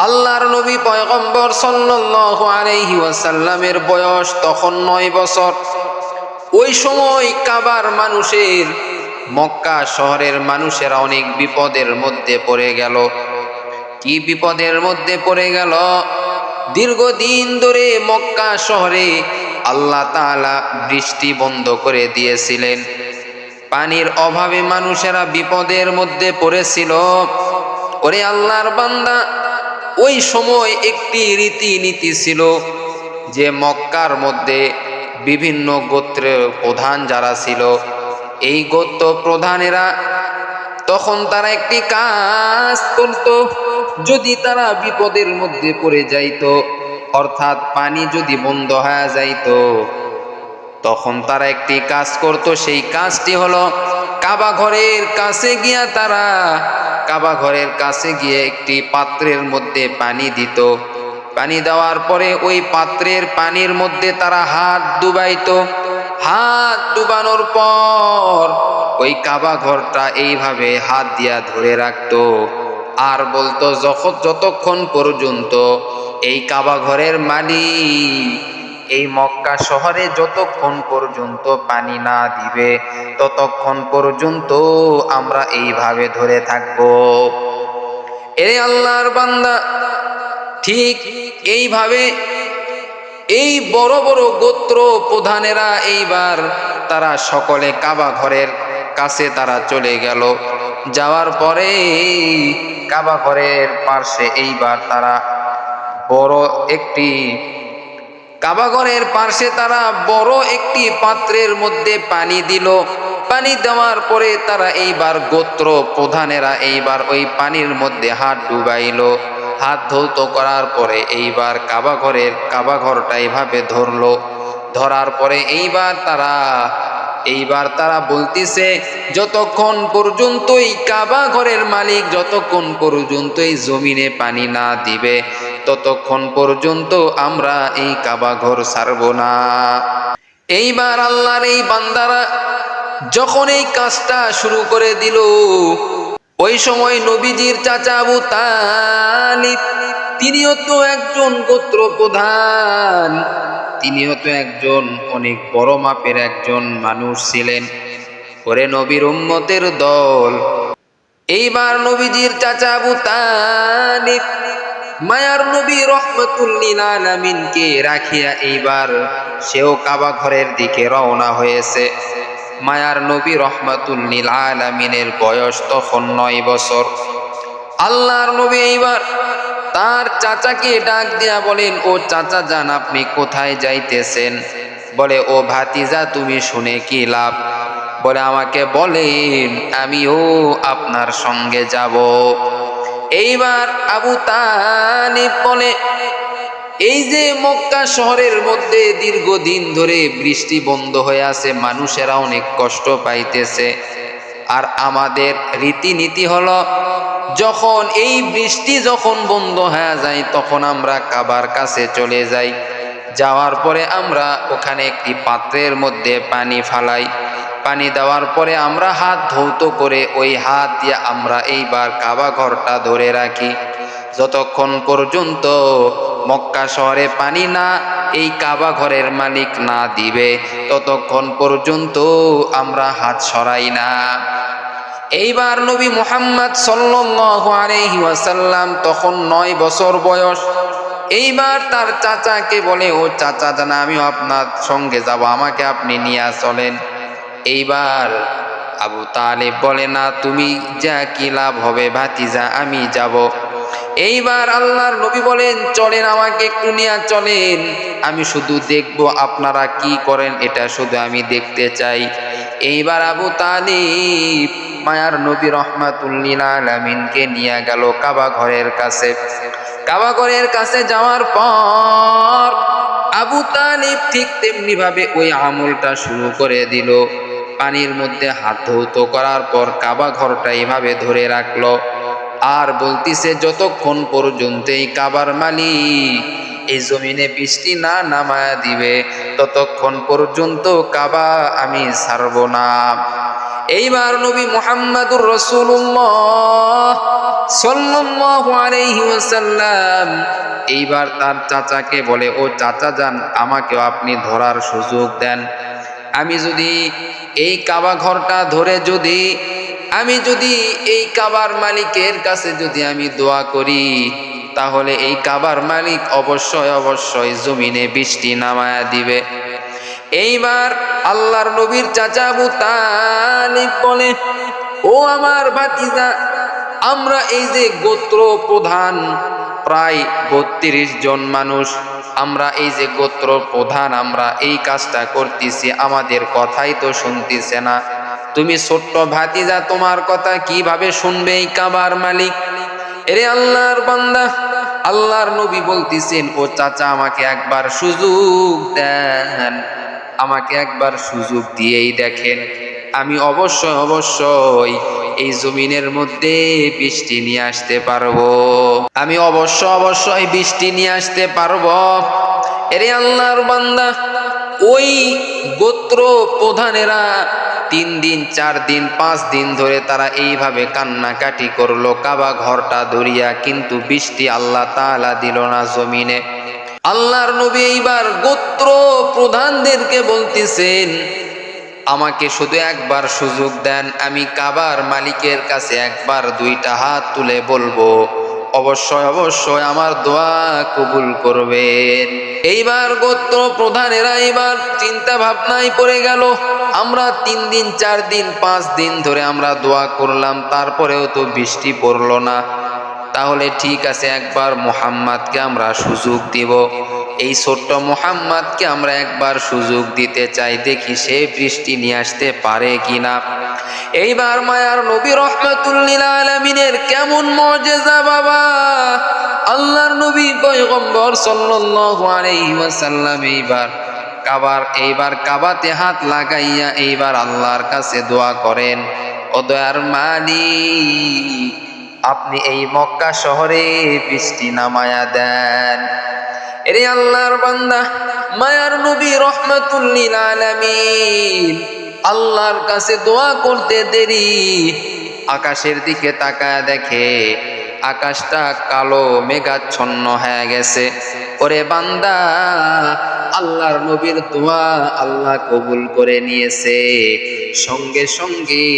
আল্লাহর নবী পয়গম্বর সাল্লাল্লাহু আলাইহি ওয়াসাল্লামের বয়স তখন নয় বছর। ওই সময় কাবার মানুষের, মক্কা শহরের মানুষেরা অনেক বিপদের মধ্যে পড়ে গেল। কি বিপদের মধ্যে পড়ে গেল? দীর্ঘদিন ধরে মক্কা শহরে আল্লাহ তালা বৃষ্টি বন্ধ করে দিয়েছিলেন। পানির অভাবে মানুষেরা বিপদের মধ্যে পড়েছিল। ওরে আল্লাহর বান্দা ওই সময় একটি রীতিনীতি ছিল যে মক্কার মধ্যে বিভিন্ন গোত্রের প্রধান যারা ছিল, এই গোত্র প্রধানেরা তখন তারা একটি কাজ করত, যদি তারা বিপদের মধ্যে পড়ে যাইত, অর্থাৎ পানি যদি বন্ধ হয়ে যাইত, তখন তারা একটি কাজ করত। সেই কাজটি হলো কাবা ঘরের কাছে গিয়া তারা কাবা ঘরের কাছে গিয়ে একটি পাত্রের মধ্যে পানি দিত। পানি দেওয়ার পরে ওই পাত্রের পানির মধ্যে তারা হাত ডুবাইতো। হাত ডুবানোর পর ওই কাবা ঘরটা এইভাবে হাত দিয়া ধরে রাখতো। আর বলতো, যখন, যতক্ষণ পর্যন্ত এই কাবা ঘরের মালিক এই মক্কা শহরে যতক্ষণ পর্যন্ত পানি না দিবে, ততক্ষণ পর্যন্ত আমরা এইভাবে ধরে থাকব। এ আল্লাহর বান্দা, ঠিক এইভাবে এই বড় বড় গোত্র প্রধানেরা এইবার তারা সকলে কাবা ঘরের কাছে তারা চলে গেল। যাওয়ার পরে কাবা ঘরের পার্শ্বে এইবার তারা বড় একটি কাবাগরের পার্শ্বে তারা বড় একটি পাত্রের মধ্যে পানি দিল। পানি দেওয়ার পরে তারা এইবার গোত্র প্রধানেরা এইবার ওই পানির মধ্যে হাত ডুবাইল। হাত ধৌত করার পরে এইবার কাবাঘরের কাবাঘরটা এইভাবে ধরলো। ধরার পরে এইবার তারা এইবার তারা বলতেছে, যতক্ষণ পর্যন্ত এই কাবা ঘরের মালিক, যতক্ষণ পর্যন্ত এই জমিনে পানি না দিবে ততক্ষণ পর্যন্ত আমরা এই কাবা ঘর ছাড়ব না। এইবার আল্লাহর এই বান্দারা যখন এই কাজটা শুরু করে দিল, ওই সময় নবীজির চাচা আবু তালিব, তিনিও তো একজন গোত্র প্রধান তিনিও তো একজন অনেক বড় মাপের একজন মানুষ ছিলেন। ওরে নবীর উম্মতের দল। এইবার নবীজির চাচা আবু তালিব মায়ার নবী রহমতুল্লিল আলামিনকে রাখিয়া এইবার সেও কাবা ঘরের দিকে রওনা হয়েছে। মায়ার নবী রহমতুল্লিল আলামিনের বয়স তখন নয় বছর। আল্লাহর নবী এইবার তার চাচাকে ডাক দিয়া বলেন, ও চাচা যান, আপনি কোথায় যাইতেছেন? বলে, ও ভাতিজা, তুমি শুনে কি লাভ? বলে, আমাকে বলেন, আমিও আপনার সঙ্গে যাব। এইবার আবু তালিব বলে, এই যে মক্কা শহরের মধ্যে দীর্ঘদিন ধরে বৃষ্টি বন্ধ হয়ে আছে, মানুষেরা অনেক কষ্ট পাইতেছে। আর আমাদের রীতিনীতি হলো, যখন এই বৃষ্টি যখন বন্ধ হয়ে যায়, তখন আমরা কাবার কাছে চলে যাই। যাওয়ার পরে আমরা ওখানে একটি পাত্রের মধ্যে পানি ফালাই। পানি দেওয়ার পরে আমরা হাত ধৌত করে ওই হাত দিয়ে আমরা এইবার কাবা ঘরটা ধরে রাখি। যতক্ষণ পর্যন্ত মক্কা শহরে পানি না, এই কাবা ঘরের মালিক না দিবে, ততক্ষণ পর্যন্ত আমরা হাত সরাই না। এইবার নবী মুহাম্মদ ওয়াসাল্লাম তখন নয় বছর বয়স, এইবার তার চাচাকে বলে, ও চাচা জানা, আমিও আপনার সঙ্গে যাব, আমাকে আপনি নিয়ে চলেন। এইবার আবু তালেব বলে, না, তুমি যা কি লাভ হবে ভাতিজা, আমি যাব। এইবার আল্লাহর নবী বলেন, চলেন আমাকে একটু নিয়ে চলেন। আমি শুধু দেখব আপনারা কি করেন, এটা শুধু আমি দেখতে চাই। এইবার আবু তালিব মায়ার নবী রহমাতুল্লিল আলমিনকে নিয়ে গেল কাবা ঘরের কাছে। কাবা ঘরের কাছে যাওয়ার পর আবু তালিব ঠিক তেমনি ভাবে ওই আমলটা শুরু করে দিল। পানির মধ্যে হাত ধৌত করার পর কাবা ঘরটা এভাবে ধরে রাখল। আর বলতিছে, যতক্ষণ পর্যন্ত এই কাবার মালিক এই জমিনে বৃষ্টি না নামায়া দিবে, ততক্ষণ পর্যন্ত কাবা আমি ছাড়ব না। এইবার নবী মোহাম্মদুর রসুল্লাহ ওয়াসাল্লাম এইবার তার চাচাকে বলে, ও চাচা যান, আমাকেও আপনি ধরার সুযোগ দেন। আমি যদি এই কাবা ঘরটা ধরে যদি, আমি যদি এই কাবার মালিকের কাছে যদি আমি দোয়া করি, তাহলে এই কাবার মালিক অবশ্যই অবশ্যই জমিনে বৃষ্টি নামায়া দিবে। এইবার আল্লাহর নবীর চাচা আবু বলে, ও আমার ভাতিজা, আমরা এই যে গোত্র প্রধান প্রায় বত্রিশ জন মানুষ। আমরা এই যে গোত্র প্রধান, আমরা এই কাজটা করতেছি, আমাদের কথাই তো শুনতেছে না। তুমি ছোট্ট ভাতিজা, তোমার কথা কীভাবে শুনবে এই কাবার মালিক? এরে আল্লাহর বান্দা, আল্লাহর নবী বলতেছেন, ও চাচা, আমাকে একবার সুযোগ দেন। আমাকে একবার সুযোগ দিয়েই দেখেন। আমি অবশ্যই অবশ্যই এই জমিনের মধ্যে বৃষ্টি নিয়ে আসতে পারব। আমি অবশ্য অবশ্যই বৃষ্টি নিয়ে আসতে পারব। এরে আল্লাহর বান্দা, ওই গোত্র প্রধানেরা তিন দিন, চার দিন, পাঁচ দিন ধরে তারা এইভাবে কান্নাকাটি করল, কাবা ঘরটা ধরিয়া কিন্তু বৃষ্টি আল্লাহ তাআলা দিল না জমিনে। আল্লাহর নবী এইবার গোত্র প্রধানদেরকে বলতেছেন আমাকে শুধু একবার সুযোগ দেন, আমি কাবার মালিকের কাছে একবার দুইটা হাত তুলে বলব, অবশ্যই অবশ্যই আমার দোয়া কবুল করবেন। এইবার গোত্র প্রধানেরা এবার চিন্তা ভাবনায় পড়ে গেল, আমরা তিন দিন, চার দিন, পাঁচ দিন ধরে আমরা দোয়া করলাম, তারপরেও তো বৃষ্টি পড়ল না। তাহলে ঠিক আছে, একবার মোহাম্মদকে আমরা সুযোগ দিব। এই ছোট্ট মোহাম্মদকে আমরা একবার সুযোগ দিতে চাই, দেখি সে বৃষ্টি নিয়ে আসতে পারে কিনা। এইবার মায়ার নবী রহমাতুল্লিল আলমিনের কেমন মজেজা বাবা? আল্লাহর নবী পয়গম্বর সাল্লাল্লাহু এইবার কাবার এইবার কাবাতে হাত লাগাইয়া এইবার আল্লাহর কাছে দোয়া করেন, ও দয়ার মালিক, আপনি এই মক্কা শহরে বৃষ্টি নামায়া দেন। এরে আল্লাহর বান্দা, মায়ার নবী রহমাতুল্লিল আলামিন। আল্লাহর কাছে দোয়া করতে দেরি। আকাশের দিকে তাকায় দেখে আকাশটা কালো মেঘাচ্ছন্ন হয়ে গেছে। ওরে বান্দা, আল্লাহর নবীর দোয়া আল্লাহ কবুল করে নিয়েছে। সঙ্গে সঙ্গে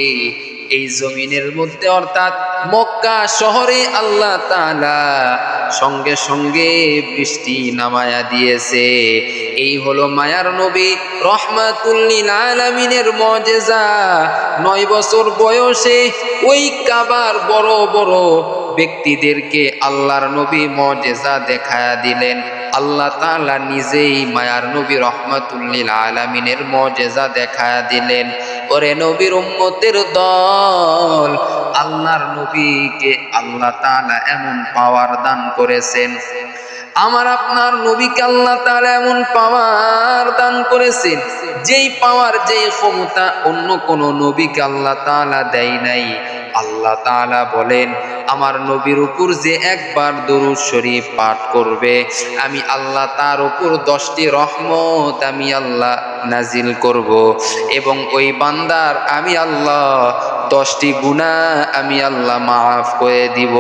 এই জমিনের মধ্যে অর্থাৎ মক্কা শহরে আল্লাহ তালা সঙ্গে সঙ্গে বৃষ্টি নামায়া দিয়েছে। এই হলো মায়ার নবী রহমাতুল্লিল আলামিনের মজেজা। নয় বছর বয়সে ওই কাবার বড় বড় ব্যক্তিদেরকে আল্লাহর নবী মজেজা দেখায়া দিলেন। আল্লাহ তাআলা নিজেই মায়ার নবী রহমাতুল্লিল আলামিনের মজেজা দেখায়া দিলেন। ওরে নবীর উম্মতের দল, আল্লাহর নবীকে আল্লাহ তাআলা এমন পাওয়ার দান করেছেন। আমার আপনার নবীকে আল্লাহ তাআলা এমন পাওয়ার দান করেছেন, যেই পাওয়ার, যেই ক্ষমতা অন্য কোনো নবীকে আল্লাহ তাআলা দেয় নাই। আল্লাহ তাআলা বলেন আমার নবীর উপর যে একবার দরুদ শরীফ পাঠ করবে, আমি আল্লাহ তার উপর দশটি রহমত আমি আল্লাহ নাজিল করব এবং ওই বান্দার আমি আল্লাহ দশটি গুণা আমি আল্লাহ মাফ করে দিব।